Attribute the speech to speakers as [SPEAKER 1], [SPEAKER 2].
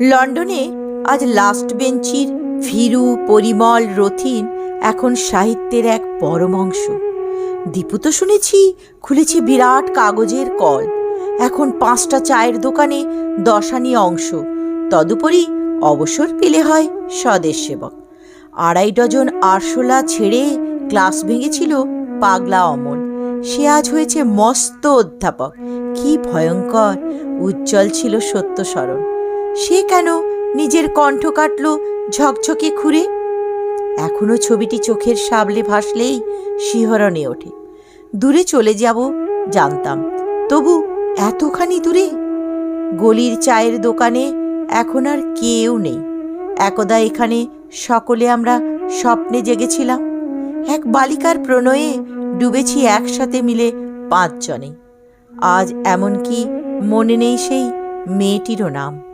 [SPEAKER 1] লন্ডনে আজ লাস্ট বেঞ্চির ভীরু, পরিমল, রথিন এখন সাহিত্যের এক পরম অংশ দীপু তো শুনেছি খুলেছে বিরাট কাগজের কল। এখন পাঁচটা চায়ের দোকানে দশানি অংশ। তদুপরি অবসর পেলে হয় স্বদেশ সেবক। আড়াই ডজন আরশোলা ছেড়ে ক্লাস ভেঙেছিল পাগলা অমল। সে আজ হয়েছে মস্ত অধ্যাপক। কি ভয়ঙ্কর, উজ্জ্বল ছিল সত্য স্মরণ। সে কেন নিজের কণ্ঠ কাটল ঝকঝকে খুঁড়ে? এখনও ছবিটি চোখের সাবলে ভাসলেই শিহরণে ওঠে। দূরে চলে যাব, জানতাম। তবু এতখানি দূরে? গলির চায়ের দোকানে এখন আর কেউ নেই। একদা এখানে সকলে আমরা স্বপ্নে জেগেছিলাম। এক বালিকার প্রণয়ে ডুবেছি একসাথে মিলে পাঁচজনে। আজ এমনকি মনে নেই সেই মেয়েটিরও নাম।